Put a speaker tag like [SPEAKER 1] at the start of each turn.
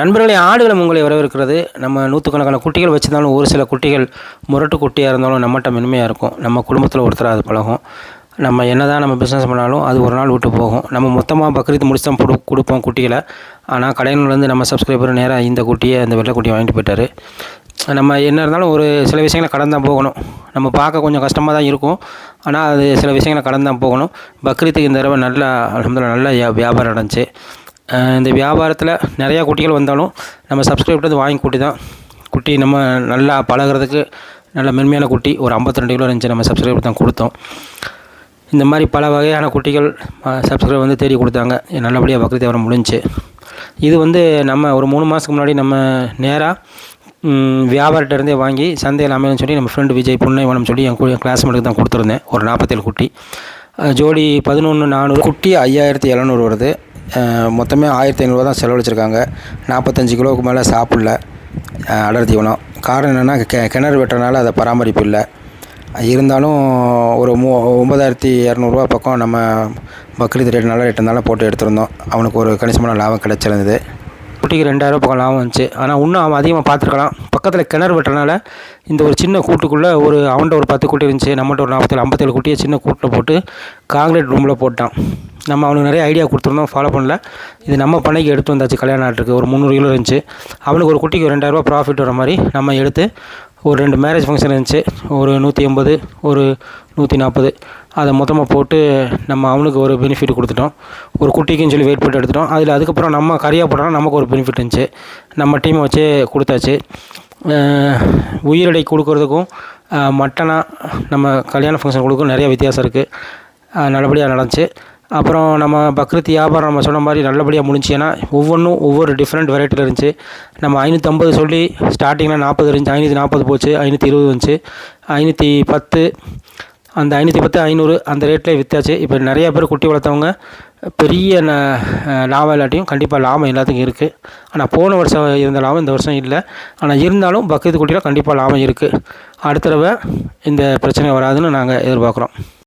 [SPEAKER 1] நண்பர்களே ஆடுகளும் உங்களை வரவேற்கிறது. நம்ம நூற்றுக்கணக்கான குட்டிகள் வச்சுருந்தாலும் ஒரு சில குட்டிகள் முரட்டு குட்டியாக இருந்தாலும் நம்மகிட்ட மென்மையாக இருக்கும். நம்ம குடும்பத்தில் ஒருத்தர் அது பழகும். நம்ம என்ன தான் நம்ம பிஸ்னஸ் பண்ணாலும் அது ஒரு நாள் விட்டு போகும். நம்ம மொத்தமாக பக்ரீத் முடிச்சு தான் கொடு கொடுப்போம் குட்டிகளை. ஆனால் கடையிலேருந்து நம்ம சப்ஸ்கிரைபர் நேராக இந்த குட்டியை அந்த வெள்ளை குட்டியை வாங்கிட்டு போயிட்டாரு. நம்ம என்ன இருந்தாலும் ஒரு சில விஷயங்களை கடந்து தான் போகணும். நம்ம பார்க்க கொஞ்சம் கஷ்டமாக தான் இருக்கும். ஆனால் அது சில விஷயங்களை கடந்து தான் போகணும். பக்ரீத்துக்கு இந்த தடவை நல்லா அலமதுல நல்ல வியாபாரம் நடந்துச்சு. இந்த வியாபாரத்தில் நிறையா குட்டிகள் வந்தாலும் நம்ம சப்ஸ்கிரைப்டது வாங்கி குட்டி தான். குட்டி நம்ம நல்லா பழகுறதுக்கு நல்ல மென்மையான குட்டி. ஒரு 52 கிலோ இருந்துச்சு நம்ம சப்ஸ்கிரைபர் தான் கொடுத்தோம். இந்த மாதிரி பல வகையான குட்டிகள் சப்ஸ்கிரைப் வந்து தேடி கொடுத்தாங்க. நல்லபடியாக பக்ரீத் வியாபாரம் முடிஞ்சுச்சு இது வந்து நம்ம ஒரு மூணு மாதத்துக்கு முன்னாடி நம்ம நேராக வியாபாரிட்ட இருந்தே வாங்கி சந்தையில் அமையன்னு சொல்லி நம்ம ஃப்ரெண்டு விஜய் புன்னைவனம் சொல்லி என் கிளாஸ்மேட்டுக்கு தான் கொடுத்துருந்தேன். ஒரு நாற்பத்தேழு குட்டி. ஜோடி பதினொன்று நானூறு. குட்டி ஐயாயிரத்தி எழுநூறு வருது. மொத்தமே ஆயிரத்தி ஐநூறுரூவா தான் செலவழிச்சிருக்காங்க. நாற்பத்தஞ்சு கிலோவுக்கு மேலே சாப்பிடல. அடர் தீவனம். காரணம் என்னென்னா கெ கிணறு வெட்டுறதுனால அதை பராமரிப்பு இல்லை. இருந்தாலும் ஒரு மூ ஒம்பதாயிரத்தி இரநூறுவா பக்கம் நம்ம பக்ரீத் ரேட் நல்ல ரேட் இருந்தாலும் போட்டு எடுத்திருந்தோம். அவனுக்கு ஒரு கணிசமான லாபம் கிடச்சிருந்தது. குட்டிக்கு ரெண்டாயிரம் பக்கம் லாபம் வந்துச்சு. ஆனால் இன்னும் அவன் அதிகமாக பார்த்துருக்கலாம். பக்கத்தில் கிணறு வெட்டுறனால இந்த ஒரு சின்ன கூட்டுக்குள்ளே ஒரு அவன்கிட்ட ஒரு பத்து குட்டி இருந்துச்சு நம்மகிட்ட ஒரு நாற்பத்தேழு ஐம்பத்தேழு குட்டியை சின்ன கூட்டில் போட்டு காங்கிரீட் ரூமில் போட்டான். நம்ம அவனுக்கு நிறைய ஐடியா கொடுத்துருந்தோம் ஃபாலோ பண்ணல. இது நம்ம பண்ணைக்கு எடுத்து வந்தாச்சு கல்யாண நாட்டுக்கு. ஒரு முந்நூறு கிலோ இருந்துச்சு. அவனுக்கு ஒரு குட்டிக்கு ரெண்டாயிரரூபா ப்ராஃபிட் வர மாதிரி நம்ம எடுத்து ஒரு ரெண்டு மேரேஜ் ஃபங்க்ஷன் இருந்துச்சு. ஒரு நூற்றி எண்பது ஒரு நூற்றி நாற்பது அதை மொத்தமாக போட்டு நம்ம அவனுக்கு ஒரு பெனிஃபிட் கொடுத்துட்டோம். ஒரு குட்டிக்குன்னு சொல்லி வெயிட் போட்டு எடுத்துட்டோம். அதில் அதுக்கப்புறம் நம்ம கரியாக போட்டோம்னா நமக்கு ஒரு பெனிஃபிட் இருந்துச்சு. நம்ம டீமை வச்சு கொடுத்தாச்சு. உயிரடை உயிரிடை கொடுக்கறதுக்கும் மட்டனாக நம்ம கல்யாண ஃபங்க்ஷன் கொடுக்கும் நிறைய வித்தியாசம் இருக்குது நல்லபடியாக நடந்துச்சு. அப்புறம் நம்ம பக்ரீத் வியாபாரம் நம்ம சொன்ன மாதிரி நல்லபடியாக முடிஞ்சு ஏன்னா ஒவ்வொன்றும் ஒவ்வொரு டிஃப்ரெண்ட் வெரைட்டியில் இருந்துச்சு. நம்ம ஐநூற்றம்பது சொல்லி ஸ்டார்டிங்கில் நாற்பது இருந்துச்சு ஐநூற்றி நாற்பது போச்சு ஐநூற்றி இருபது வந்துச்சு. ஐநூற்றி பத்து அந்த ஐநூற்றி பத்து ஐநூறு அந்த ரேட்லேயே விற்றாச்சு இப்போ நிறையா பேர் குட்டி வளர்த்தவங்க பெரிய ந- லாபம் இல்லாட்டியும் கண்டிப்பாக லாபம் எல்லாத்துக்கும் இருக்குது ஆனால் போன வருஷம் இருந்த லாபம் இந்த வருஷம் இல்லை. ஆனால் இருந்தாலும் பக்ரீத் குட்டியில் கண்டிப்பாக லாபம் இருக்குது அடுத்த தடவை இந்த பிரச்சனை வராதுன்னு நாங்கள் எதிர்பார்க்குறோம்.